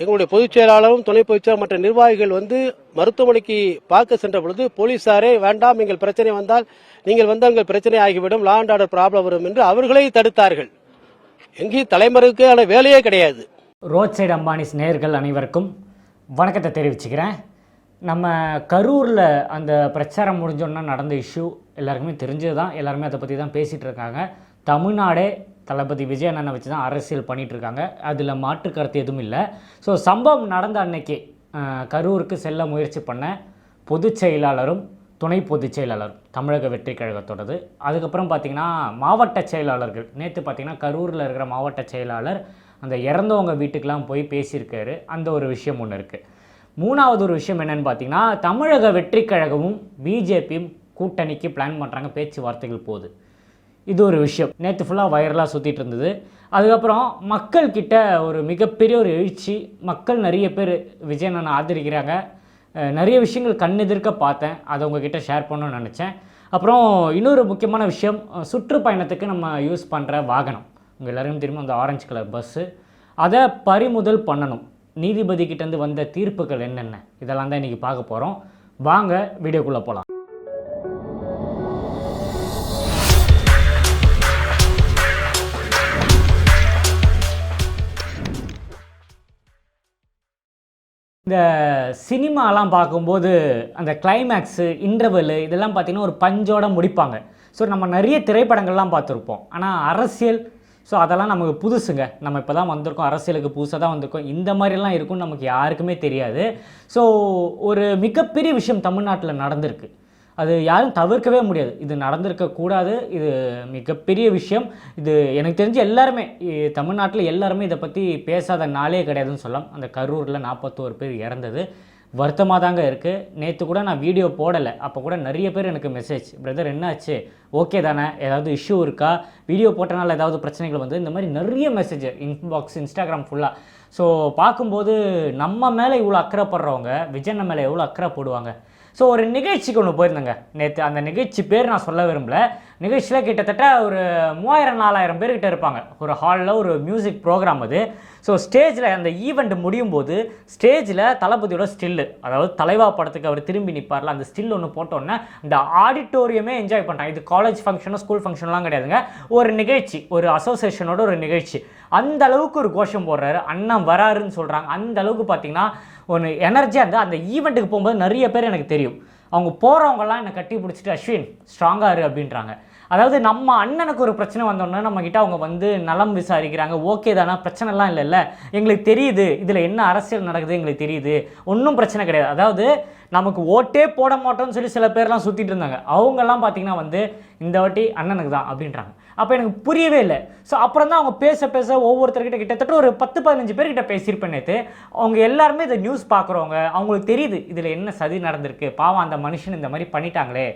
எங்களுடைய பொதுச் செயலாளரும் துணை பொதுச் செயலாளர் மற்ற நிர்வாகிகள் வந்து மருத்துவமனைக்கு பார்க்க சென்ற பொழுது போலீசாரே வேண்டாம் எங்கள் பிரச்சனை வந்தால் நீங்கள் வந்து எங்கள் பிரச்சனை ஆகிவிடும் லா அண்ட் ஆர்டர் ப்ராப்ளம் வரும் என்று அவர்களே தடுத்தார்கள். எங்கேயும் தலைமறைவுக்கான வேலையே கிடையாது. ரோட் சைடு அம்பானிஸ் நேர்கள் அனைவருக்கும் வணக்கத்தை தெரிவிச்சுக்கிறேன். நம்ம கரூரில் அந்த பிரச்சாரம் முடிஞ்சோன்னா நடந்த இஷ்யூ எல்லாருக்குமே தெரிஞ்சது தான் எல்லாருமே அதை பற்றி தான் பேசிகிட்டு இருக்காங்க. தமிழ்நாடே தளபதி விஜய் அண்ணனை வச்சு தான் அரசியல் பண்ணிகிட்ருக்காங்க இருக்காங்க அதில் மாற்று கருத்து எதுவும் இல்லை. ஸோ சம்பவம் நடந்த அன்னைக்கு கரூருக்கு செல்ல முயற்சி பண்ண பொதுச் செயலாளரும் துணை பொதுச் செயலாளர் தமிழக வெற்றி கழகத்தோடது. அதுக்கப்புறம் பார்த்திங்கன்னா மாவட்ட செயலாளர்கள் நேற்று பார்த்தீங்கன்னா கரூரில் இருக்கிற மாவட்ட செயலாளர் அந்த இறந்தவங்க வீட்டுக்கெலாம் போய் பேசியிருக்காரு. அந்த ஒரு விஷயம் ஒன்று இருக்குது மூணாவது ஒரு விஷயம் என்னென்னு பார்த்தீங்கன்னா தமிழக வெற்றி கழகமும் பிஜேபியும் கூட்டணிக்கு பிளான் பண்ணுறாங்க பேச்சுவார்த்தைகள் போகுது இது ஒரு விஷயம். நேற்று ஃபுல்லாக வைரலாக சுற்றிட்டு இருந்தது. அதுக்கப்புறம் மக்கள்கிட்ட ஒரு மிகப்பெரிய ஒரு எழுச்சி. மக்கள் நிறைய பேர் விஜயனனை ஆதரிக்கிறாங்க. நிறைய விஷயங்கள் கண்ணெதிர்க்க பார்த்தேன். அதை உங்ககிட்ட ஷேர் பண்ணணும்னு நினச்சேன். அப்புறம் இன்னொரு முக்கியமான விஷயம் சுற்றுப்பயணத்துக்கு நம்ம யூஸ் பண்ணுற வாகனம். உங்கள் எல்லாருக்கும் தெரியும்? அந்த ஆரஞ்சு கலர் பஸ்ஸு அதை பறிமுதல் பண்ணணும். நீதிபதி கிட்டேருந்து வந்த தீர்ப்புகள் என்னென்ன? இதெல்லாம் தான் இன்றைக்கி பார்க்க போகிறோம் வாங்க வீடியோக்குள்ளே போகலாம் இந்த சினிமாலாம் பார்க்கும்போது அந்த கிளைமேக்ஸு இன்டர்வெல்லு இதெல்லாம் பார்த்தீங்கன்னா ஒரு பஞ்சோட முடிப்பாங்க. ஸோ நம்ம நிறைய திரைப்படங்கள்லாம் பார்த்துருப்போம். ஆனால் அரசியல் ஸோ அதெல்லாம் நமக்கு புதுசுங்க. நம்ம இப்போ தான் வந்திருக்கோம். அரசியலுக்கு புதுசாக தான் வந்திருக்கோம். இந்த மாதிரிலாம் இருக்கும்னு நமக்கு யாருக்குமே தெரியாது. ஸோ ஒரு மிகப்பெரிய விஷயம் தமிழ்நாட்டில் நடந்திருக்கு. அது யாரும் தவிர்க்கவே முடியாது. இது நடந்திருக்கக்கூடாது இது மிகப்பெரிய விஷயம். இது எனக்கு தெரிஞ்சு எல்லாருமே தமிழ்நாட்டில் எல்லாருமே இதை பற்றி பேசாத நாளே கிடையாதுன்னு சொல்லலாம். அந்த கரூரில் நாற்பத்தோரு பேர் இறந்தது. வருத்தமாக தாங்க இருக்குது நேற்று கூட நான் வீடியோ போடலை. அப்போ கூட நிறைய பேர் எனக்கு மெசேஜ் பிரதர் என்னாச்சு? ஓகே தானே? ஏதாவது இஷ்யூ இருக்கா? வீடியோ போட்டனால ஏதாவது பிரச்சனைகள் வந்து இந்த மாதிரி நிறைய மெசேஜ் இன்பாக்ஸ் இன்ஸ்டாகிராம் ஃபுல்லாக ஸோ பார்க்கும்போது நம்ம மேலே இவ்வளோ அக்கறைப்படுறவங்க விஜய் மேலே எவ்வளோ அக்கறை போடுவாங்க? ஸோ ஒரு நிகழ்ச்சிக்கு ஒன்று போயிருந்தேங்க. நேற்று அந்த நிகழ்ச்சி பேர் நான் சொல்ல விரும்பல. நிகழ்ச்சியில் கிட்டத்தட்ட ஒரு மூவாயிரம் நாலாயிரம் பேர்கிட்ட இருப்பாங்க. ஒரு ஹாலில் ஒரு மியூசிக் ப்ரோக்ராம் அது. ஸோ ஸ்டேஜில் அந்த ஈவெண்ட் முடியும் போது ஸ்டேஜில் தளபதியோட ஸ்டில்லு அதாவது தலைவா படத்துக்கு அவர் திரும்பி நிற்பார்ல அந்த ஸ்டில் ஒன்று போட்டோன்னே இந்த ஆடிட்டோரியமே என்ஜாய் பண்ணுறாங்க இது காலேஜ் ஃபங்க்ஷனோ ஸ்கூல் ஃபங்க்ஷன்லாம் கிடையாதுங்க. ஒரு நிகழ்ச்சி ஒரு அசோசியேஷனோட ஒரு நிகழ்ச்சி. அந்த அளவுக்கு ஒரு கோஷம் போடுறாரு. அண்ணன் வராருன்னு சொல்கிறாங்க அந்த அளவுக்கு பார்த்தீங்கன்னா ஒரு எனர்ஜியாக இருந்தால் அந்த ஈவெண்ட்டுக்கு போகும்போது நிறைய பேர் எனக்கு தெரியும். அவங்க போகிறவங்கலாம் என்னை கட்டி பிடிச்சிட்டு அஸ்வின் ஸ்ட்ராங்காக இரு அப்படின்றாங்க. அதாவது நம்ம அண்ணனுக்கு ஒரு பிரச்சனை வந்தோடனே நம்மக்கிட்ட அவங்க வந்து நலம் விசாரிக்கிறாங்க. ஓகே தானே? பிரச்சனைலாம் இல்லைல்ல. எங்களுக்கு தெரியுது. இதில் என்ன அரசியல் நடக்குது எங்களுக்கு தெரியுது. ஒன்றும் பிரச்சனை கிடையாது. அதாவது நமக்கு ஓட்டே போட மாட்டோம்னு சொல்லி சில பேர்லாம் சுற்றிட்டு இருந்தாங்க. அவங்கெல்லாம் பார்த்திங்கன்னா வந்து இந்த வாட்டி அண்ணனுக்கு தான் அப்படின்றாங்க. அப்போ எனக்கு புரியவே இல்லை. ஸோ அப்புறம் தான் அவங்க பேச பேச ஒவ்வொருத்தர்கிட்ட கிட்டத்தட்ட ஒரு பத்து பதினஞ்சு பேர்கிட்ட பேசியிருப்பேன் நேற்று அவங்க எல்லாருமே இந்த நியூஸ் பார்க்குறவங்க. அவங்களுக்கு தெரியுது இதில் என்ன சதி நடந்திருக்கு. பாவம் அந்த மனுஷன் இந்த மாதிரி பண்ணிட்டாங்களே.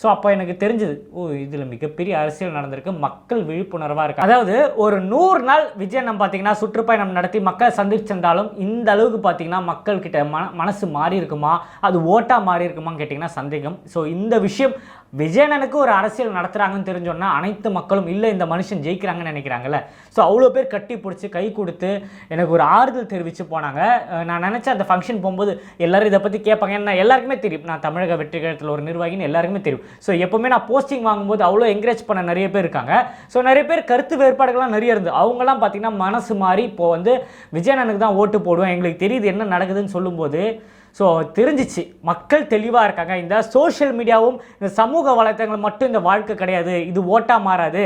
ஸோ அப்போ எனக்கு தெரிஞ்சது ஓ இதில் மிகப்பெரிய அரசியல் நடந்திருக்கு. மக்கள் விழிப்புணர்வாக இருக்குது அதாவது ஒரு நூறு நாள் விஜய் நம்ம பார்த்தீங்கன்னா சுற்றுப்பயணம் நடத்தி மக்களை சந்திச்சிருந்தாலும் இந்த அளவுக்கு பார்த்தீங்கன்னா மக்கள்கிட்ட மன மனசு மாறி இருக்குமா? அது ஓட்டாக மாறி இருக்குமான்னு கேட்டிங்கன்னா சந்தேகம். ஸோ இந்த விஷயம் விஜயனனுக்கு ஒரு அரசியல் நடத்துகிறாங்கன்னு தெரிஞ்சோன்னா அனைத்து மக்களும் இல்லை இந்த மனுஷன் ஜெயிக்கிறாங்கன்னு நினைக்கிறாங்கல்ல. ஸோ அவ்வளோ பேர் கட்டி பிடிச்சி கை கொடுத்து எனக்கு ஒரு ஆறுதல் தெரிவித்து போனாங்க. நான் நினச்ச அந்த ஃபங்க்ஷன் போகும்போது எல்லாரும் இதை பற்றி கேட்பாங்க. ஏன்னா எல்லாருக்குமே தெரியும். நான் தமிழக வெற்றி கழகத்தில் ஒரு நிர்வாகின்னு எல்லாருக்குமே தெரியும். ஸோ எப்போவுமே நான் போஸ்டிங் வாங்கும்போது அவ்வளோ என்கரேஜ் பண்ண நிறைய பேர் இருக்காங்க. ஸோ நிறைய பேர் கருத்து வேறுபாடுகள்லாம் நிறைய இருந்து. அவங்களாம் பார்த்திங்கன்னா மனசு மாறி இப்போ வந்து விஜயனனுக்கு தான் ஓட்டு போடுவேன். எங்களுக்கு தெரியுது என்ன நடக்குதுன்னு சொல்லும்போது ஸோ தெரிஞ்சிச்சு. மக்கள் தெளிவாக இருக்காங்க. இந்த சோஷியல் மீடியாவும் இந்த சமூக வலைத்தளங்கள் மட்டும் இந்த வாழ்க்கை கிடையாது. இது ஓட்டாக மாறாது.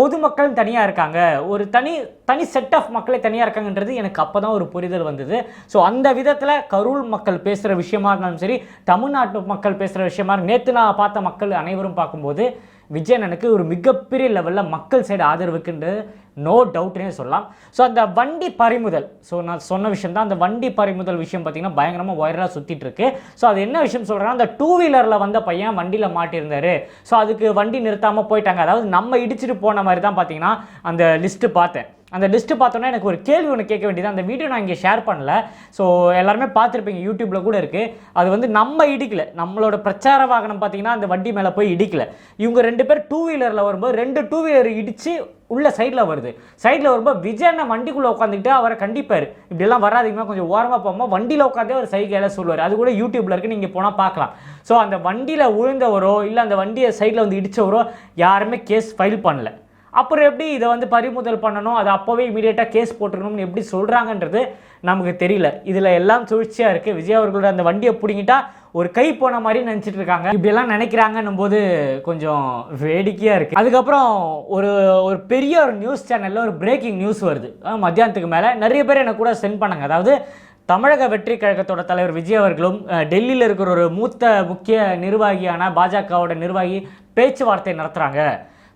பொதுமக்களும் தனியாக இருக்காங்க. ஒரு தனி தனி செட் ஆஃப் மக்களே தனியாக இருக்காங்கன்றது எனக்கு அப்போ தான் ஒரு புரிதல் வந்தது. ஸோ அந்த விதத்தில் கரூர் மக்கள் பேசுகிற விஷயமா இருந்தாலும் சரி தமிழ்நாட்டு மக்கள் பேசுகிற விஷயமா நேற்று நான் பார்த்த மக்கள் அனைவரும் பார்க்கும்போது விஜயனனுக்கு ஒரு மிகப்பெரிய லெவலில் மக்கள் சைடு ஆதரவுக்குன்றது நோ டவுட்னே சொல்லலாம். ஸோ அந்த வண்டி பறிமுதல் ஸோ நான் சொன்ன விஷயம் தான் அந்த வண்டி பறிமுதல் விஷயம் பார்த்தீங்கன்னா பயங்கரமாக வைரலாக சுற்றிட்டு இருக்கு ஸோ அது என்ன விஷயம் சொல்கிறேன்னா அந்த டூ வீலரில் வந்த பையன் வண்டியில் மாட்டியிருந்தாரு. ஸோ அதுக்கு வண்டி நிறுத்தாமல் போயிட்டாங்க. அதாவது நம்ம இடிச்சிட்டு போன மாதிரி தான் பார்த்தீங்கன்னா அந்த லிஸ்ட்டு பார்த்தேன். அந்த லிஸ்ட்டு பார்த்தோன்னே எனக்கு ஒரு கேள்வி ஒன்று கேட்க வேண்டியது. அந்த வீடியோ நான் இங்கே ஷேர் பண்ணல. ஸோ எல்லாருமே பார்த்துருப்பீங்க. யூடியூப்பில் கூட இருக்குது அது வந்து நம்ம இடிக்கல. நம்மளோட பிரச்சார வாகனம் பார்த்தீங்கன்னா அந்த வண்டி மேலே போய் இடிக்கல. இவங்க ரெண்டு பேர் டூ வீலரில் வரும்போது ரெண்டு டூ வீலர் இடித்து உள்ள சைடில் வருது. சைடில் வரும்போது விஜய் வண்டிக்குள்ளே உட்காந்துக்கிட்டு அவரை கண்டிப்பார். இப்படிலாம் வராதீங்கன்னா கொஞ்சம் ஓரமாக போகாமல் வண்டியில் உட்காந்தே ஒரு சைகையில் சொல்லுவார். அது கூட யூடியூப்பில் இருக்கு. நீங்கள் போனால் பார்க்கலாம். ஸோ அந்த வண்டியில் விழுந்தவரோ இல்லை அந்த வண்டியை சைடில் வந்து இடித்தவரோ யாருமே கேஸ் ஃபைல் பண்ணல. அப்புறம் எப்படி இதை வந்து பறிமுதல் பண்ணணும்? அது அப்போவே இமீடியட்டாக கேஸ் போட்டுருணும்னு எப்படி சொல்கிறாங்கன்றது நமக்கு தெரியல. இதில் எல்லாம் சூழ்ச்சியாக இருக்குது விஜய் அவர்களோட அந்த வண்டியை பிடிங்கிட்டா ஒரு கை போன மாதிரி நினச்சிட்டு இருக்காங்க. இப்படியெல்லாம் நினைக்கிறாங்கன்னும் போது கொஞ்சம் வேடிக்கையாக இருக்குது அதுக்கப்புறம் ஒரு ஒரு பெரிய ஒரு நியூஸ் சேனலில் ஒரு பிரேக்கிங் நியூஸ் வருது. மத்தியானத்துக்கு மேலே. நிறைய பேர் எனக்கு கூட சென்ட் பண்ணாங்க. அதாவது தமிழக வெற்றி கழகத்தோட தலைவர் விஜய் அவர்களும் டெல்லியில் இருக்கிற ஒரு மூத்த முக்கிய நிர்வாகியான பாஜகவோட நிர்வாகி பேச்சுவார்த்தை நடத்துகிறாங்க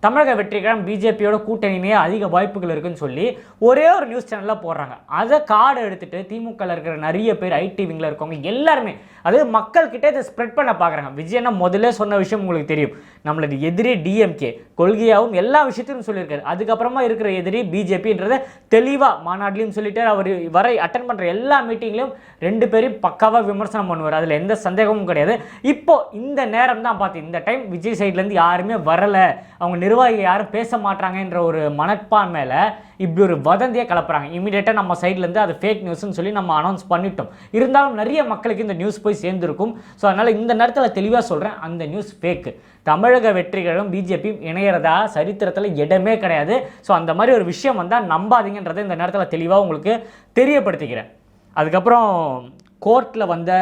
தமிழக வெற்றிக்கான பிஜேபியோட கூட்டணியிலேயே அதிக வாய்ப்புகள் இருக்குன்னு சொல்லி ஒரே ஒரு நியூஸ் சேனலில் போடுறாங்க. அதை கார்டு எடுத்துகிட்டு திமுகவில் இருக்கிற நிறைய பேர் ஐடி விங்கில் இருக்கவங்க எல்லாருமே அதாவது மக்கள்கிட்ட இதை ஸ்ப்ரெட் பண்ண பார்க்குறாங்க. விஜயனா முதல்ல சொன்ன விஷயம் உங்களுக்கு தெரியும். நம்மளது எதிரி டிஎம்கே கொள்கையாகவும் எல்லா விஷயத்திலும் சொல்லியிருக்காரு. அதுக்கப்புறமா இருக்கிற எதிரி பிஜேபின்றத தெளிவாக மாநாட்டிலையும் சொல்லிட்டார். அவர் வரை அட்டன் பண்ணுற எல்லா மீட்டிங்லையும் ரெண்டு பேரும் பக்காவாக விமர்சனம் பண்ணுவார். அதில் எந்த சந்தேகமும் கிடையாது. இப்போ இந்த நேரம் தான் பார்த்து இந்த டைம் விஜய் சைட்லேருந்து யாருமே வரலை. அவங்க நிர்வாகி யாரும் பேச மாட்டாங்கன்ற ஒரு மனப்பான்மையில இப்படி ஒரு வதந்தியை கலப்புறாங்க இமீடியட்டாக நம்ம சைட்லேருந்து அது ஃபேக் நியூஸ்னு சொல்லி நம்ம அனௌன்ஸ் பண்ணிட்டோம். இருந்தாலும் நிறைய மக்களுக்கு இந்த நியூஸ் போய் சேர்ந்துருக்கும். ஸோ அதனால் இந்த நேரத்தில் தெளிவாக சொல்கிறேன் அந்த நியூஸ் ஃபேக்கு தமிழக வெற்றிகளும் பிஜேபியும் இணையிறதா? சரித்திரத்தில் இடமே கிடையாது. ஸோ அந்த மாதிரி ஒரு விஷயம் வந்தால் நம்பாதீங்கன்றதை இந்த நேரத்தில் தெளிவாக உங்களுக்கு தெரியப்படுத்திக்கிறேன். அதுக்கப்புறம் கோர்ட்டில் வந்த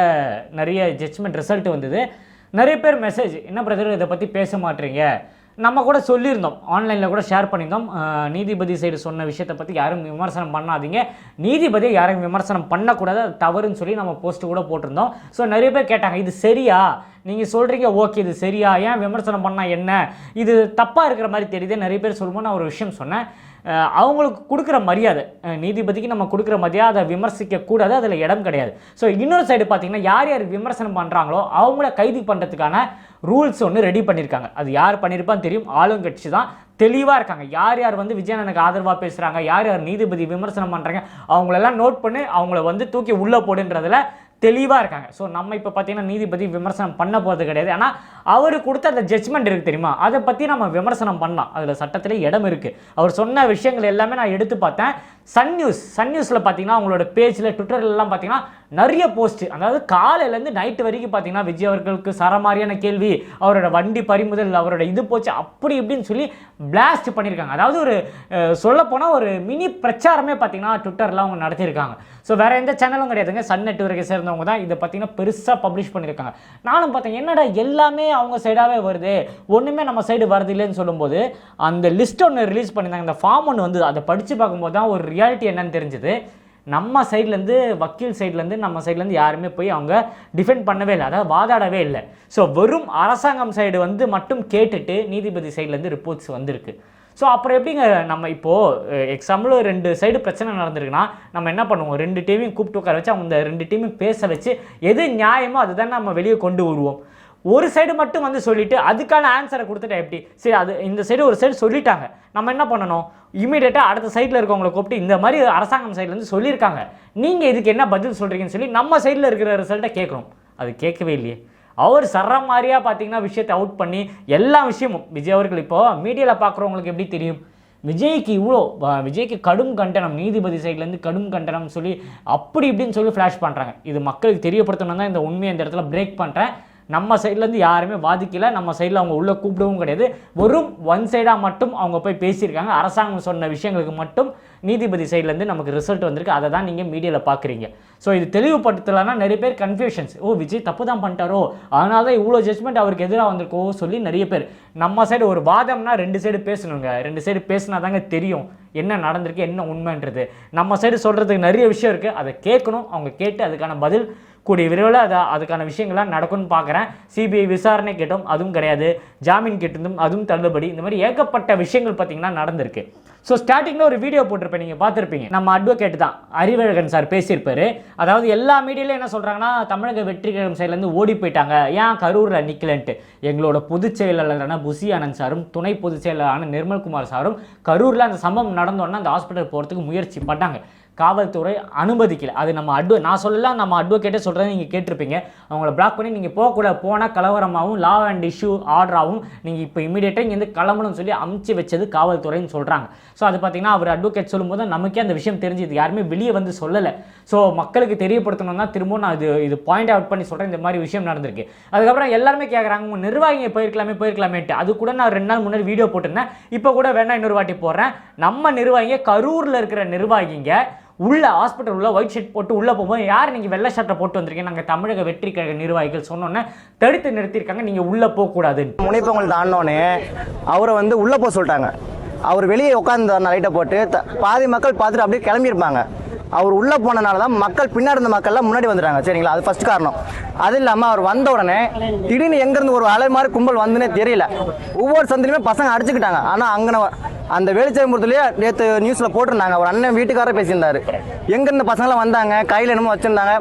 நிறைய ஜட்ஜ்மெண்ட் ரிசல்ட் வந்தது. நிறைய பேர் மெசேஜ் என்ன பிரதர் இதை பற்றி பேச மாட்டீங்க? நம்ம கூட சொல்லியிருந்தோம் ஆன்லைனில் கூட ஷேர் பண்ணியிருந்தோம். நீதிபதி சைடு சொன்ன விஷயத்தை பற்றி யாரும் விமர்சனம் பண்ணாதீங்க. நீதிபதியை யாரும் விமர்சனம் பண்ணக்கூடாது அது தவறுன்னு சொல்லி நம்ம போஸ்ட்டு கூட போட்டிருந்தோம். ஸோ நிறைய பேர் கேட்டாங்க இது சரியா? நீங்கள் சொல்கிறீங்க ஓகே இது சரியா? ஏன் விமர்சனம் பண்ணால் என்ன? இது தப்பாக இருக்கிற மாதிரி தெரியுது. நிறைய பேர் சொல்லும்போது நான் ஒரு விஷயம் சொன்னேன். அவங்களுக்கு கொடுக்குற மரியாதை. நீதிபதிக்கு நம்ம கொடுக்குற மரியாதை விமர்சிக்க கூடாது அதில் இடம் கிடையாது. ஸோ இன்னொரு சைடு பார்த்தீங்கன்னா யார் யார் விமர்சனம் பண்ணுறாங்களோ அவங்கள கைது பண்ணுறதுக்கான ரூல்ஸ் ஒன்று ரெடி பண்ணியிருக்காங்க அது யார் பண்ணியிருப்பான்னு தெரியும். ஆளுங்கட்சி தான் தெளிவாக இருக்காங்க. யார் யார் வந்து விஜயனனுக்கு ஆதரவாக பேசுகிறாங்க யார் யார் நீதிபதி விமர்சனம் பண்ணுறாங்க அவங்களெல்லாம் நோட் பண்ணி அவங்கள வந்து தூக்கி உள்ளே போடுன்றதில் தெளிவாக இருக்காங்க. ஸோ நம்ம இப்போ பார்த்தீங்கன்னா நீதிபதி விமர்சனம் பண்ண போகிறது கிடையாது. ஆனால் அவர் கொடுத்த அந்த ஜட்ஜ்மெண்ட் இருக்குது தெரியுமா? அதை பற்றி நம்ம விமர்சனம் பண்ணலாம். அதில் சட்டத்திலே இடம் இருக்குது அவர் சொன்ன விஷயங்கள் எல்லாமே நான் எடுத்து பார்த்தேன். சன் நியூஸ் சன் நியூஸில் பார்த்தீங்கன்னா அவங்களோட பேஜில் ட்விட்டர்லாம் பார்த்தீங்கன்னா நிறைய போஸ்ட் அதாவது காலையிலேருந்து நைட்டு வரைக்கும் பார்த்தீங்கன்னா விஜய் அவர்களுக்கு சரமாரியான கேள்வி அவரோட வண்டி பறிமுதல் அவரோட இது போச்சு அப்படி இப்படின்னு சொல்லி பிளாஸ்ட் பண்ணியிருக்காங்க. அதாவது ஒரு சொல்லப்போனால் ஒரு மினி பிரச்சாரமே பார்த்தீங்கன்னா ட்விட்டரில் அவங்க நடத்தியிருக்காங்க. ஸோ வேறு எந்த சேனலும் கிடையாதுங்க. சன் நெட்வொர்க்கை சேர்ந்தவங்க தான் இதை பார்த்தீங்கன்னா பெருசாக பப்ளிஷ் பண்ணியிருக்காங்க. நானும் பார்த்தேன் என்னடா எல்லாமே அவங்க சைடாகவே வருது. ஒன்றுமே நம்ம சைடு வருது இல்லைன்னு சொல்லும்போது அந்த லிஸ்ட் ஒன்று ரிலீஸ் பண்ணியிருந்தாங்க. அந்த ஃபார்ம் ஒன்று வந்து அதை படித்து பார்க்கும்போது தான் ஒரு ரியாலிட்டி என்னன்னு தெரிஞ்சுது. நம்ம சைட்லேருந்து வக்கீல் சைட்லேருந்து நம்ம சைட்லேருந்து யாருமே போய் அவங்க டிஃபெண்ட் பண்ணவே இல்லை. அதாவது வாதாடவே இல்லை. ஸோ வெறும் அரசாங்கம் சைடு வந்து மட்டும் கேட்டுட்டு நீதிபதி சைட்லேருந்து ரிப்போர்ட்ஸ் வந்திருக்கு. ஸோ அப்புறம் எப்படிங்க நம்ம இப்போது எக்ஸாம்பிள் ரெண்டு சைடு பிரச்சனை நடந்திருக்குன்னா நம்ம என்ன பண்ணுவோம்? ரெண்டு டீமையும் கூப்பிட்டு உட்கார வச்சு அவங்க ரெண்டு டீமையும் பேச வச்சு எது நியாயமோ அதுதான் நம்ம வெளியே கொண்டு வருவோம். ஒரு சைடு மட்டும் வந்து சொல்லிவிட்டு அதுக்கான ஆன்சரை கொடுத்துட்டா எப்படி? சரி அது இந்த சைடு ஒரு சைடு சொல்லிட்டாங்க. நம்ம என்ன பண்ணணும்? இமீடியட்டாக அடுத்த சைடில் இருக்கவங்களை கூப்பிட்டு இந்த மாதிரி அரசாங்கம் சைட்லேருந்து சொல்லியிருக்காங்க. நீங்கள் இதுக்கு என்ன பதில் சொல்கிறீங்கன்னு சொல்லி நம்ம சைடில் இருக்கிற ரிசல்ட்டை கேட்குறோம். அது கேட்கவே இல்லையே. அவர் சர்ற மாதிரியாக பார்த்தீங்கன்னா விஷயத்தை அவுட் பண்ணி எல்லா விஷயமும் விஜய் அவர்கள் இப்போது மீடியாவில் பார்க்குறவங்களுக்கு எப்படி தெரியும்? விஜய்க்கு இவ்வளோ விஜய்க்கு கடும் கண்டனம் நீதிபதி சைட்லேருந்து கடும் கண்டனம் சொல்லி அப்படி இப்படின்னு சொல்லி ஃப்ளாஷ் பண்ணுறாங்க இது மக்களுக்கு தெரியப்படுத்தணும் தான் இந்த உண்மையை இந்த இடத்துல பிரேக் பண்ணுறேன் நம்ம சைட்லேருந்து யாருமே பாதிக்கல நம்ம சைடில் அவங்க உள்ளே கூப்பிடவும் கிடையாது. வெறும் ஒன் சைடாக மட்டும் அவங்க போய் பேசியிருக்காங்க. அரசாங்கம் சொன்ன விஷயங்களுக்கு மட்டும் நீதிபதி சைட்லேருந்து நமக்கு ரிசல்ட் வந்திருக்கு. அதை தான் நீங்கள் மீடியாவில் பார்க்குறீங்க ஸோ இது தெளிவுபடுத்தலைன்னா நிறைய பேர் கன்ஃபியூஷன்ஸ் ஓ விஜய் தப்பு தான் பண்ணிட்டாரோ? அதனால தான் இவ்வளோ ஜட்மெண்ட் அவருக்கு எதிராக வந்திருக்கோ? சொல்லி நிறைய பேர். நம்ம சைடு ஒரு வாதம்னா ரெண்டு சைடு பேசணுங்க. ரெண்டு சைடு பேசினா தாங்க தெரியும். என்ன நடந்திருக்கு என்ன உண்மைன்றது. நம்ம சைடு சொல்கிறதுக்கு நிறைய விஷயம் இருக்குது அதை கேட்கணும். அவங்க கேட்டு அதுக்கான பதில் கூடிய விரைவில் அது அதுக்கான விஷயங்கள்லாம் நடக்கும்னு பார்க்குறேன். சிபிஐ விசாரணை கேட்டும் அதுவும் கிடையாது. ஜாமீன் கேட்டிருந்தும் அதுவும் தள்ளுபடி. இந்த மாதிரி ஏகப்பட்ட விஷயங்கள் பார்த்தீங்கன்னா நடந்திருக்கு. ஸோ ஸ்டார்டிங்கில் ஒரு வீடியோ போட்டிருப்பேன் நீங்கள் பார்த்துருப்பீங்க. நம்ம அட்வொகேட் தான் அறிவழகன் சார் பேசியிருப்பாரு. அதாவது எல்லா மீடியாலையும் என்ன சொல்கிறாங்கன்னா தமிழக வெற்றி கழகம் சைட்லேருந்து ஓடி போயிட்டாங்க. ஏன் கரூரில் நிற்கலன்ட்டு எங்களோட பொதுச் செயலாளரான புசி ஆனந்த் சாரும் துணை பொதுச் செயலாளரான நிர்மல்குமார் சாரும் கரூரில் அந்த சம்பவம் நடந்தோன்னா அந்த ஹாஸ்பிட்டல் போகிறதுக்கு முயற்சி பண்ணாங்க. காவல்துறை அனுமதிக்கல. அது நம்ம அட்வ நான் சொல்லலாம் நம்ம அட்வொகேட்டே சொல்கிறத நீங்கள் கேட்டிருப்பீங்க. அவங்கள பிளாக் பண்ணி நீங்கள் போகக்கூடாது போனால் கலவரமாகவும் லா அண்ட் இஷ்யூ ஆர்டராகவும் நீங்கள் இப்போ இமீடியட்டாக இங்கேருந்து கிளம்பணும்னு சொல்லி அமுச்சு வச்சது காவல்துறைன்னு சொல்கிறாங்க ஸோ அது பார்த்தீங்கன்னா அவர் அட்வொகேட் சொல்லும்போது நமக்கே அந்த விஷயம் தெரிஞ்சுது. யாருமே வெளியே வந்து சொல்லலை. ஸோ மக்களுக்கு தெரியப்படுத்தணும்னா திரும்பவும் நான் இது இது பாயிண்ட் அவுட் பண்ணி சொல்கிறேன் இந்த மாதிரி விஷயம் நடந்திருக்கு. அதுக்கப்புறம் எல்லாருமே கேட்குறாங்க உங்கள் நிர்வாகிங்க போயிருக்கலாமே போயிருக்கலாமேட்டு அது கூட நான் ரெண்டு நாள் முன்னாடி வீடியோ போட்டிருந்தேன். இப்போ கூட வேணா இன்னொரு வாட்டி போடுறேன். நம்ம நிர்வாகிங்க கரூரில் இருக்கிற நிர்வாகிங்க உள்ள ஹாஸ்பிட்டல் உள்ள ஒயிட் ஷர்ட் போட்டு உள்ளே போகும்போது யார் நீங்கள் வெள்ளை ஷர்ட்டை போட்டு வந்திருக்கீங்க? நாங்கள் தமிழக வெற்றி கழக நிர்வாகிகள் சொன்னோன்னே தடுத்து நிறுத்தியிருக்காங்க. நீங்கள் உள்ளே போகக்கூடாது முனைப்பவங்கள் தாண்டோன்னே அவரை வந்து உள்ளே போக சொல்லிட்டாங்க. அவர் வெளியே உட்காந்து லைட்டை போட்டு த- பாதி மக்கள் பார்த்துட்டு அப்படியே கிளம்பியிருப்பாங்க. அவர் உள்ளே போனனால தான் மக்கள் பின்னாடி இருந்த மக்கள்லாம் முன்னாடி வந்துட்டாங்க. சரிங்களா? அது ஃபஸ்ட் காரணம். அது இல்லாமல் அவர் வந்த உடனே திடீர்னு எங்கேருந்து ஒரு அலை மாதிரி கும்பல் வந்துன்னே தெரியல. ஒவ்வொரு சந்திலுமே பசங்க அடிச்சுக்கிட்டாங்க. ஆனால் அங்கே அந்த வேலுச்சாமிபுரத்துலேயே நேற்று நியூஸில் போட்டிருந்தாங்க. ஒரு அண்ணன் வீட்டுக்காரர் பேசியிருந்தாரு. எங்கேருந்து பசங்களாம் வந்தாங்க கையில் என்னமோ வச்சுருந்தாங்க.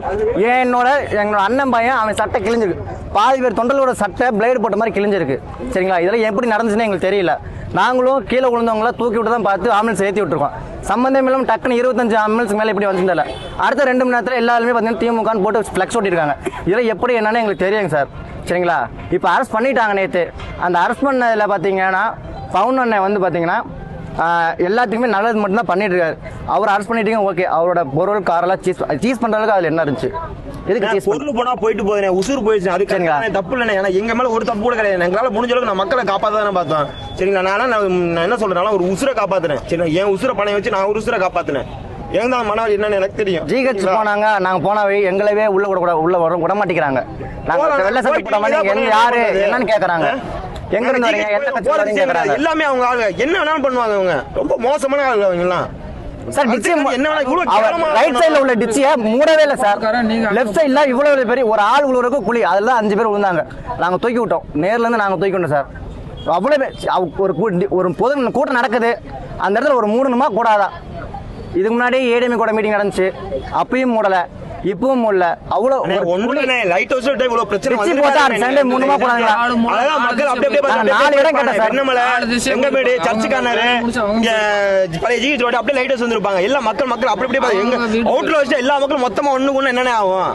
என்னோட எங்களோட அண்ணன் பையன் அவன் சட்டை கிழிஞ்சிருக்கு. பாதி பேர் தொண்டலோட சட்டை பிளேடு போட்ட மாதிரி கிழிஞ்சிருக்கு. சரிங்களா? இதெல்லாம் எப்படி நடந்துச்சுன்னு எங்களுக்கு தெரியல. நாங்களும் கீழே விழுந்தவங்கள தூக்கி விட்டு தான் பார்த்து ஆம்புலன்ஸ் ஏற்றி விட்டுருக்கோம். சம்மந்தம் இல்லாமல் டக்குன்னு இருபத்தஞ்சு ஆம்புலன்ஸ் மேலே இப்படி வந்திருந்தால அடுத்த ரெண்டு மணி நேரத்தில் எல்லாருமே பார்த்தீங்கன்னா திமுகன்னு போட்டு ஃப்ளெக்ஸ் ஓட்டியிருக்காங்க. இதெல்லாம் எப்படி என்னன்னு எங்களுக்கு தெரியுங்க சார். சரிங்களா? இப்போ அரெஸ்ட் பண்ணிட்டாங்க நேற்று அந்த அரெஸ்ட் பண்ணதில் பார்த்தீங்கன்னா பவுன் அண்ணன் வந்து பார்த்தீங்கன்னா எல்லாத்துக்குமே நல்லது மட்டும்தான் பண்ணிட்டு இருக்காரு அவர் அரெஸ்ட் பண்ணிட்டீங்க ஓகே அவரோட பொருள் காரெல்லாம் சீஸ் சீஸ் பண்ணுற அளவுக்கு அதில் என்ன இருந்துச்சு? எதுக்கு பொருள் போனா போயிட்டு போதுனே உசுறு போயிடுச்சு. அது சரிங்களா. தப்பு இல்லைண்ணே. ஏன்னா எங்க மேல ஒரு தப்பு கூட கிடையாது. எங்களால முடிஞ்ச அளவுக்கு நான் மக்களை காப்பாத்த தானே பார்த்தோம். சரிங்களா? நான் நான் என்ன சொல்றேன்னா ஒரு உசுரை காப்பாத்துனேன். சரிங்களா? என் உசுரை பணம் வச்சு நான் ஒரு உசுரை காப்பாத்துனேன். தான் மனவழி என்னன்னு எனக்கு தெரியும். ஜிஹெச்? போனாங்க. நாங்க போன வழி எங்களவே உள்ள கூட உள்ள விட மாட்டேங்கிறாங்க. நாங்க வெள்ள சட்டை போட்ட மாதிரி என்ன எங்க பண்ணுறது? யாரு என்னன்னு கேக்குறாங்க. எங்க இருந்து வரீங்க? எந்த கட்சி போறது வரீங்க சரிங்களா? கேக்குறாங்க எல்லாமே அவங்க ஆளுங்க. என்ன வேணாலும் பண்ணுவாங்க அவங்க ரொம்ப மோசமான ஆளுங்க அவங்க எல்லாம் சார் டிச்சி என்ன ரைட் சைடுல உள்ள டிச்சிய மூடவே இல்ல சார்? லெஃப்ட் சைடுல இவ்வளவு பெரிய ஒரு ஆள் உழுவுறதுக்கு குழி அதுல தான் அஞ்சு பேர் விழுந்தாங்க. நாங்க தூக்கி விட்டோம். நேர்ல இருந்து நாங்க தூக்கி விட்டோம் சார். அவ்வளவு ஒரு கூ- ஒரு பொது கூட்டம் நடக்குது. அந்த இடத்துல ஒரு மூடணுமா? கூடாதா? இதுக்கு முன்னாடி ஏடிஎம் கூட மீட்டிங் நடந்துச்சு. அப்பயும் மூடல. இப்பவும் மூடல அவ்வளவு ஒண்ணுமே லைட் ஹவுஸ் இவ்வளவு பிரச்சனை போட்டா. சண்டே மூணுமா அதான் மக்கள் அப்படி அப்படியே நாலு இடம் கேட்டேன் சார். செங்கமேடு, அவங்க இங்க பழைய ஜிஹெச் ரோடு அப்படியே லைட் ஹவுஸ் வந்திருப்பாங்க. எல்லா மக்கள் மக்கள் அப்படி அப்படியே எங்க அவுட்ல வச்சு எல்லா மக்களும் மொத்தமா ஒண்ணு ஒண்ணு என்னென்ன ஆகும்?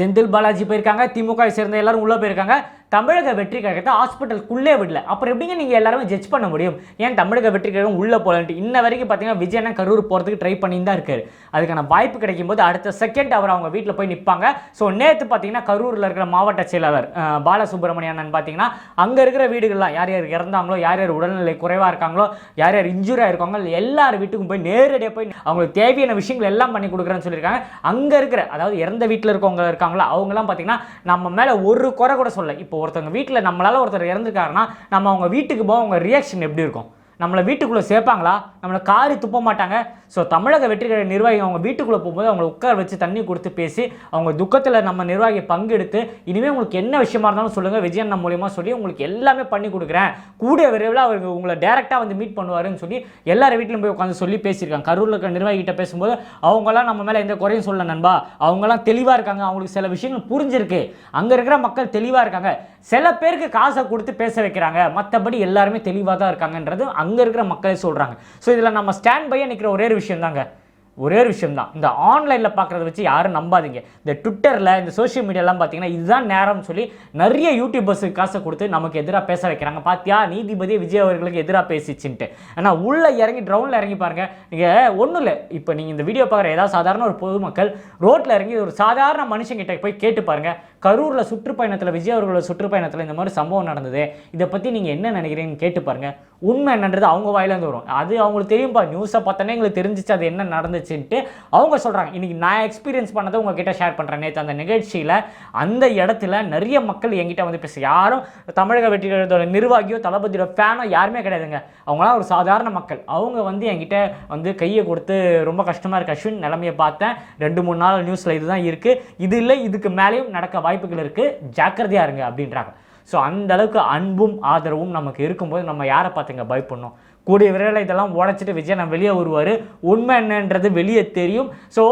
செந்தில் பாலாஜி போயிருக்காங்க. திமுக சேர்ந்த எல்லாரும் உள்ள போயிருக்காங்க. தமிழக வெற்றி கழகத்தை ஹாஸ்பிட்டலுக்குள்ளே விடல. அப்புறம் எப்படிங்க நீங்கள் எல்லாருமே ஜட்ஜ் பண்ண முடியும்? ஏன் தமிழக வெற்றி கழகம் உள்ளே போகலன்ட்டு இன்ன வரைக்கும் பார்த்தீங்கன்னா விஜயனா கரூர் போகிறதுக்கு ட்ரை பண்ணி தான் இருக்காரு. அதுக்கான வாய்ப்பு கிடைக்கும் போது அடுத்த செகண்ட் அவர் அவங்க வீட்டில் போய் நிற்பாங்க ஸோ நேற்று பார்த்தீங்கன்னா கரூரில் இருக்கிற மாவட்ட செயலாளர் பாலசுப்ரமணியன் பார்த்தீங்கன்னா அங்கே இருக்கிற வீடுகள்லாம் யார் யார் இறந்தாங்களோ யார் யார் உடல்நிலை குறைவாக இருக்காங்களோ யார் யார் இன்ஜூரி இருக்காங்களோ எல்லார் வீட்டுக்கும் போய் நேரடியாக போய் அவங்களுக்கு தேவையான விஷயங்கள் எல்லாம் பண்ணி கொடுக்குறேன்னு சொல்லியிருக்காங்க. அங்கே இருக்கிற அதாவது இறந்த வீட்டில் இருக்கவங்க இருக்காங்களோ அவங்கலாம் பார்த்தீங்கன்னா நம்ம மேலே ஒரு குறை கூட சொல்ல இப்போ ஒருத்தவங்க வீட்டில் நம்மளால் ஒருத்தர் இறந்துருக்காருன்னா நம்ம அவங்க வீட்டுக்கு போக அவங்க ரியாக்ஷன் எப்படி இருக்கும்? நம்மளை வீட்டுக்குள்ளே சேர்ப்பாங்களா? நம்மளை காரி துப்ப மாட்டாங்க? ஸோ தமிழக வெற்றிகர நிர்வாகி அவங்க வீட்டுக்குள்ளே போகும்போது அவங்கள உட்கார வச்சு தண்ணி கொடுத்து பேசி அவங்க துக்கத்தில் நம்ம நிர்வாகி பங்கெடுத்து இனிமேல் உங்களுக்கு என்ன விஷயமா இருந்தாலும் சொல்லுங்கள் விஜயண்ணா மூலியமாக சொல்லி உங்களுக்கு எல்லாமே பண்ணி கொடுக்குறேன். கூடிய விரைவில் அவர் உங்களை டேரெக்டாக வந்து மீட் பண்ணுவாருன்னு சொல்லி எல்லார் வீட்டிலும் போய் உட்காந்து சொல்லி பேசியிருக்காங்க. கரூரில் இருக்கிற நிர்வாகிகிட்ட பேசும்போது அவங்களாம் நம்ம மேலே எந்த குறையும் சொல்ல நண்பா. அவங்களாம் தெளிவாக இருக்காங்க. அவங்களுக்கு சில விஷயங்கள் புரிஞ்சிருக்கு. அங்கே இருக்கிற மக்கள் தெளிவாக இருக்காங்க. சில பேருக்கு காசை கொடுத்து பேச வைக்கிறாங்க. மற்றபடி எல்லாருமே தெளிவாக தான் இருக்காங்கன்றது அங்கே இருக்கிற மக்களே சொல்கிறாங்க ஸோ இதில் நம்ம ஸ்டாண்ட் பையாக நிற்கிற ஒரே ஒரு விஷயம் தாங்க ஒரே ஒரு விஷயம் தான் இந்த ஆன்லைனில் பார்க்குறத வச்சு யாரும் நம்பாதீங்க. இந்த ட்விட்டரில் இந்த சோஷியல் மீடியாலாம் பார்த்தீங்கன்னா இதுதான் நேரம்னு சொல்லி நிறைய யூடியூபர்ஸுக்கு காசை கொடுத்து நமக்கு எதிராக பேச வைக்கிறாங்க. பார்த்தியா நீதிபதி விஜய் அவர்களுக்கு எதிராக பேசிச்சுன்ட்டு. ஆனால் உள்ளே இறங்கி ட்ரௌனில் இறங்கி பாருங்க. நீங்கள் ஒன்றும் இல்லை. இப்போ நீங்கள் இந்த வீடியோ பார்க்குற ஏதாவது சாதாரண ஒரு பொதுமக்கள் ரோட்டில் இறங்கி ஒரு சாதாரண மனுஷங்கிட்ட போய் கேட்டு பாருங்கள் கரூரில் சுற்றுப்பயணத்தில் விஜய் அவர்களோட சுற்றுப்பயணத்தில் இந்த மாதிரி சம்பவம் நடந்தது. இதை பற்றி நீங்கள் என்ன நினைக்கிறீங்கன்னு கேட்டு பாருங்கள் உண்மை என்னன்றது அவங்க வாயிலேருந்து வரும். அது அவங்களுக்கு தெரியும்பா? நியூஸை பார்த்தோன்னே எங்களுக்கு தெரிஞ்சிச்சு. அது என்ன இருந்துச்சுன்ட்டு அவங்க சொல்கிறாங்க இன்றைக்கி நான் எக்ஸ்பீரியன்ஸ் பண்ணதை உங்ககிட்ட ஷேர் பண்ணுறேன் நேற்று அந்த நிகழ்ச்சியில் அந்த இடத்துல நிறைய மக்கள் என்கிட்ட வந்து பேச. யாரும் தமிழக வெற்றிகளோட நிர்வாகியோ தளபதியோட ஃபேனோ யாருமே கிடையாதுங்க. அவங்களாம் ஒரு சாதாரண மக்கள். அவங்க வந்து என்கிட்ட வந்து கையை கொடுத்து ரொம்ப கஷ்டமாக இருக்கு அஸ்வின் நிலமையை பார்த்தேன். ரெண்டு மூணு நாள் நியூஸில் இதுதான் இருக்குது இது இல்லை இதுக்கு மேலேயும் நடக்க வாய்ப்புகள் இருக்குது ஜாக்கிரதையாக இருங்க அப்படின்றாங்க. ஸோ அந்த அளவுக்கு அன்பும் ஆதரவும் நமக்கு இருக்கும்போது நம்ம யாரை பார்த்துங்க பயப்படணும்? கூடிய விரைவில் இதெல்லாம் உடைச்சிட்டு விஜய் நான் வெளியே வருவார். உண்மை என்னன்றது வெளியே தெரியும். ஸோ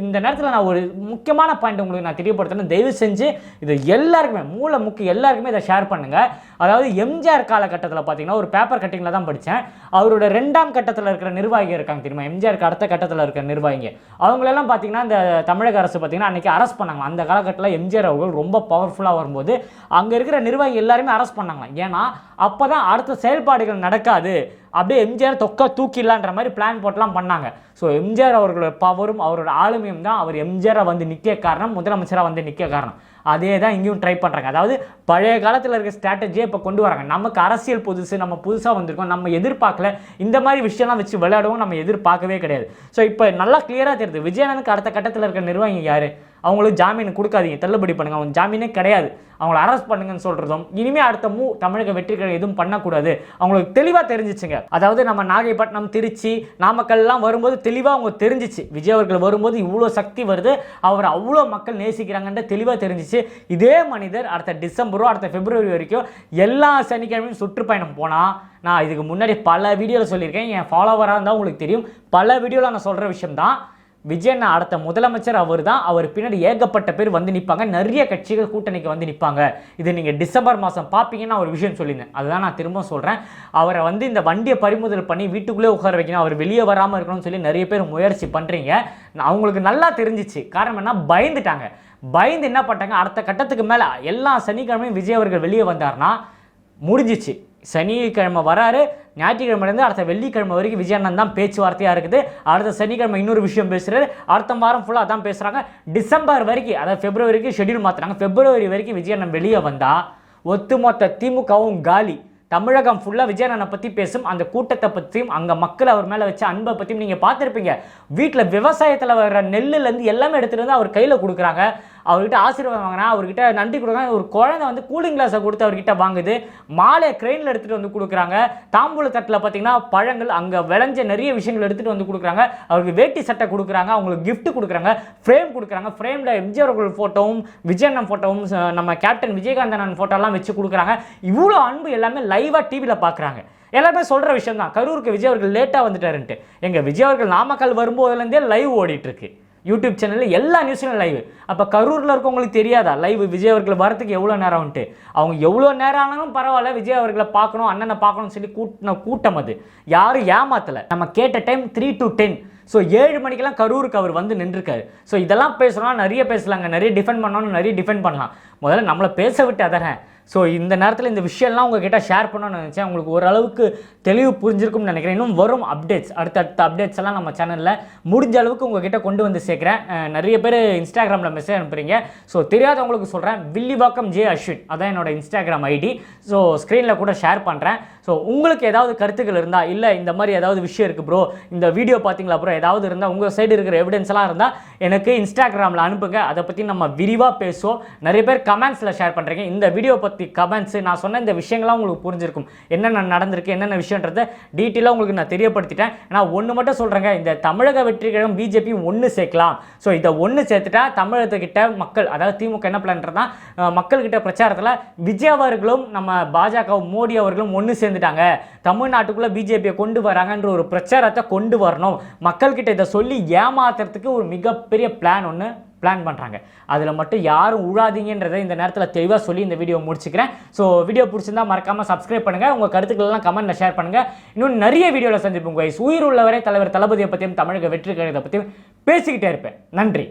இந்த நேரத்தில் நான் ஒரு முக்கியமான பாயிண்ட் உங்களுக்கு நான் தெரியப்படுத்தணும் தயவு செஞ்சு இது எல்லாருக்குமே மூளை முக்கிய எல்லாருக்குமே இதை ஷேர் பண்ணுங்கள் அதாவது எம்ஜிஆர் காலகட்டத்தில் பார்த்தீங்கன்னா ஒரு பேப்பர் கட்டிங்கில் தான் படித்தேன் அவரோட ரெண்டாம் கட்டத்தில் இருக்கிற நிர்வாகி இருக்காங்க தெரியுமா? எம்ஜிஆருக்கு அடுத்த கட்டத்தில் இருக்கிற நிர்வாகிங்க. அவங்களெல்லாம் பார்த்தீங்கன்னா இந்த தமிழக அரசு பார்த்தீங்கன்னா அன்றைக்கி அரெஸ்ட் பண்ணாங்க. அந்த காலகட்டத்தில் எம்ஜிஆர் அவர்கள் ரொம்ப பவர்ஃபுல்லாக வரும்போது அங்கே இருக்கிற நிர்வாகி எல்லாருமே அரெஸ்ட் பண்ணாங்க. ஏன்னா அப்போ தான் அடுத்த செயல்பாடுகள் நடக்காது. அப்படியே எம்ஜிஆர் தொக்க தூக்கிடலான்ற மாதிரி பிளான் போட்டெலாம் பண்ணாங்க. ஸோ எம்ஜிஆர் அவர்களோட பவரும் அவரோட ஆளுமையும் தான் அவர் எம்ஜிஆரை வந்து நிற்க காரணம் முதலமைச்சராக வந்து நிற்க காரணம். அதே தான் இங்கேயும் ட்ரை பண்ணுறாங்க அதாவது பழைய காலத்தில் இருக்க ஸ்ட்ராட்டஜியை இப்போ கொண்டு வராங்க. நமக்கு அரசியல் புதுசு நம்ம புதுசாக வந்திருக்கோம். நம்ம எதிர்பார்க்கல. இந்த மாதிரி விஷயம்லாம் வச்சு விளையாடவும் நம்ம எதிர்பார்க்கவே கிடையாது. ஸோ இப்போ நல்லா கிளியராக தெரியுது. விஜயகாந்துக்கு அடுத்த கட்டத்தில் இருக்க நிர்வாகி யார்? அவங்களுக்கு ஜாமீன் கொடுக்காதீங்க தள்ளுபடி பண்ணுங்க. அவங்க ஜாமீனே கிடையாது. அவங்கள அரெஸ்ட் பண்ணுங்கன்னு சொல்கிறதும் இனிமே அடுத்த மூ தமிழக வெற்றிகள் எதுவும் பண்ணக்கூடாது. அவங்களுக்கு தெளிவாக தெரிஞ்சிச்சுங்க. அதாவது நம்ம நாகைப்பட்டினம் திருச்சி நாமக்கல்லாம் வரும்போது தெளிவாக அவங்க தெரிஞ்சிச்சு. விஜய் அவர்கள் வரும்போது இவ்வளோ சக்தி வருது. அவர் அவ்வளோ மக்கள் நேசிக்கிறாங்கன்ற தெளிவாக தெரிஞ்சிச்சு. இதே மனிதர் அடுத்த டிசம்பரோ அடுத்த பிப்ரவரி வரைக்கும் எல்லா சனிக்கிழமையும் சுற்றுப்பயணம் போனால் நான் இதுக்கு முன்னாடி பல வீடியோவில் சொல்லியிருக்கேன். என் ஃபாலோவராக இருந்தால் உங்களுக்கு தெரியும். பல வீடியோவில் நான் சொல்கிற விஷயம் தான் விஜயண்ணா அடுத்த முதலமைச்சர் அவர் தான் அவர் பின்னாடி ஏகப்பட்ட பேர் வந்து நிற்பாங்க நிறைய கட்சிகள் கூட்டணிக்கு வந்து நிற்பாங்க இது நீங்கள் டிசம்பர் மாதம் பார்ப்பீங்கன்னு ஒரு விஷயம் சொல்லியிருந்தேன். அதுதான் நான் திரும்ப சொல்கிறேன் அவரை வந்து இந்த வண்டியை பறிமுதல் பண்ணி வீட்டுக்குள்ளே உட்கார வைக்கணும். அவர் வெளியே வராமல் இருக்கணும்னு சொல்லி நிறைய பேர் முயற்சி பண்ணுறீங்க அவங்களுக்கு நல்லா தெரிஞ்சிச்சு. காரணம் என்ன? பயந்துட்டாங்க. பயந்து என்ன பண்ணிட்டாங்க? அடுத்த கட்டத்துக்கு மேலே எல்லா சனிக்கிழமையும் விஜய் அவர்கள் வெளியே வந்தார்னா முடிஞ்சிச்சு. சனிக்கிழமை வராரு. ஞாயிற்றுக்கிழமைலேருந்து அடுத்த வெள்ளிக்கிழமை வரைக்கும் விஜயண்ணன் தான் பேச்சுவார்த்தையாக இருக்குது. அடுத்த சனிக்கிழமை இன்னொரு விஷயம் பேசுகிறாரு அடுத்த வாரம் ஃபுல்லாக அதான் பேசுகிறாங்க டிசம்பர் வரைக்கும் அதாவது ஃபெப்ரவரிக்கு ஷெடியூல் ஷெட்யூல் மாற்றுறாங்க பிப்ரவரி வரைக்கும் விஜயண்ணன் வெளியே வந்தால் ஒத்துமொத்த திமுகவும் காலி. தமிழகம் ஃபுல்லாக விஜயண்ணனை பற்றி பேசும் அந்த கூட்டத்தை பற்றியும் அங்கே மக்கள் அவர் மேலே வச்ச அன்பை பற்றியும் நீங்கள் பார்த்துருப்பீங்க. வீட்டில் விவசாயத்தில் வர்ற நெல்லுலேருந்து எல்லாமே எடுத்துகிட்டு வந்து அவர் கையில் கொடுக்குறாங்க. அவர்கிட்ட ஆசீர்வாதம் வாங்கினா அவர்கிட்ட நன்றி கொடுக்குறாங்க ஒரு குழந்தை வந்து கூலிங் கிளாஸை கொடுத்து அவர்கிட்ட வாங்குது. மாலை க்ரெயினில் எடுத்துகிட்டு வந்து கொடுக்குறாங்க. தாம்பூல தட்டில் பார்த்தீங்கன்னா பழங்கள் அங்கே விளைஞ்ச நிறைய விஷயங்கள் எடுத்துகிட்டு வந்து கொடுக்குறாங்க. அவருக்கு வேட்டி சட்டை கொடுக்குறாங்க. அவங்களுக்கு கிஃப்ட் கொடுக்குறாங்க. ஃப்ரேம் கொடுக்குறாங்க. ஃப்ரேமில் எம்ஜிஆர் அவர்கள் ஃபோட்டோவும் விஜயண்ணன் ஃபோட்டோவும் நம்ம கேப்டன் விஜயகாந்தனன் ஃபோட்டோலாம் வச்சு கொடுக்குறாங்க. இவ்வளோ அன்பு எல்லாமே லைவாக டிவியில் பார்க்குறாங்க எல்லாருமே சொல்கிற விஷயம் தான் கரூருக்கு விஜய் அவர்கள் லேட்டாக வந்துட்டாருன்ட்டு. எங்கள் விஜய் அவர்கள் நாமக்கல் வரும்போதுலேருந்தே லைவ் ஓடிட்டுருக்கு யூடியூப் சேனலில் எல்லா நியூஸ்லையும் லைவ் அப்போ கரூரில் இருக்கவங்களுக்கு தெரியாதா? லைவ் விஜய் அவர்கள் வரத்துக்கு எவ்வளோ நேரம்ன்ட்டு. அவங்க எவ்வளோ நேரம் ஆனாலும் பரவாயில்ல விஜய் அவர்களை பார்க்கணும் அண்ணனை பார்க்கணும்னு சொல்லி கூட்டின கூட்டம் அது. யாரும் ஏமாத்தலை. நம்ம கேட்ட time three to ten so ஏழு மணிக்கெல்லாம் கரூருக்கு அவர் வந்து நின்றுருக்காரு. ஸோ இதெல்லாம் பேசுகிறோம் நிறைய பேசலாங்க. நிறைய டிஃபெண்ட் பண்ணணும் நிறைய டிஃபெண்ட் பண்ணலாம். முதல்ல நம்மளை பேச விட்டு அதறேன். ஸோ இந்த நேரத்தில் இந்த விஷயம்லாம் உங்ககிட்ட ஷேர் பண்ணணும்னு நினச்சேன். உங்களுக்கு ஓரளவுக்கு தெளிவு புரிஞ்சிருக்கும்னு நினைக்கிறேன். இன்னும் வரும் அப்டேட்ஸ் அடுத்தடுத்த அப்டேட்ஸ் எல்லாம் நம்ம சேனலில் முடிஞ்ச அளவுக்கு உங்ககிட்ட கொண்டு வந்து சேர்க்குறேன். நிறைய பேர் இன்ஸ்டாகிராமில் மெசேஜ் அனுப்புறீங்க. ஸோ தெரியாதவங்களுக்கு சொல்கிறேன் வில்லிவாக்கம் ஜே அஸ்வின் அதான் என்னோட இன்ஸ்டாகிராம் ஐடி ஸோ ஸ்க்ரீனில் கூட ஷேர் பண்ணுறேன் ஸோ உங்களுக்கு ஏதாவது கருத்துக்கள் இருந்தால் இல்லை இந்த மாதிரி ஏதாவது விஷயம் இருக்குது ப்ரோ இந்த வீடியோ பார்த்தீங்களா ப்ரோ ஏதாவது இருந்தால் உங்கள் சைடு இருக்கிற எவிடன்ஸ்லாம் இருந்தால் எனக்கு இன்ஸ்டாகிராமில் அனுப்புங்க. அதை பற்றி நம்ம விரிவாக பேசுவோம். நிறைய பேர் கமெண்ட்ஸில் ஷேர் பண்ணுறீங்க இந்த வீடியோ பற்றி கமெண்ட்ஸ் நான் சொன்ன இந்த விஷயங்கள்லாம் உங்களுக்கு புரிஞ்சிருக்கும். என்னென்ன நடந்திருக்கு என்னென்ன விஷயன்றதை டீட்டெயிலாக உங்களுக்கு நான் தெரியப்படுத்திட்டேன். நான் ஒன்று மட்டும் சொல்கிறேங்க இந்த தமிழக வெற்றி கழகம் பிஜேபி ஒன்று சேர்க்கலாம். ஸோ இதை ஒன்று சேர்த்துட்டா தமிழகத்துக்கிட்ட மக்கள் அதாவது திமுக என்ன பண்ணுறதுனா மக்கள்கிட்ட பிரச்சாரத்தில் விஜய் அவர்களும் நம்ம பாஜகவும் மோடி அவர்களும் ஒன்று சேர்ந்துட்டாங்க. தமிழ்நாட்டுக்குள்ளே பிஜேபியை கொண்டு வராங்கன்ற ஒரு பிரச்சாரத்தை கொண்டு வரணும். மக்கள்கிட்ட இதை சொல்லி ஏமாத்துறதுக்கு ஒரு மிகப்பெரிய பிளான் ஒன்று பிளான் பண்ணுறாங்க அதில் மட்டும் யாரும் உழாதீங்கன்றதை இந்த நேரத்தில் தெளிவாக சொல்லி இந்த வீடியோ முடிச்சுக்கிறேன். ஸோ வீடியோ பிடிச்சிருந்தா மறக்காமல் சப்ஸ்கிரைப் பண்ணுங்கள் உங்கள் கருத்துக்கள்லாம் கமெண்ட்டில் ஷேர் பண்ணுங்கள் இன்னும் நிறைய வீடியோவில் சந்திப்போம் வைஸ் உயிர் உள்ளவரை தலைவர் தளபதியை பற்றியும் தமிழக வெற்றி கழகத்தை பற்றியும் பேசிக்கிட்டே இருப்பேன். நன்றி.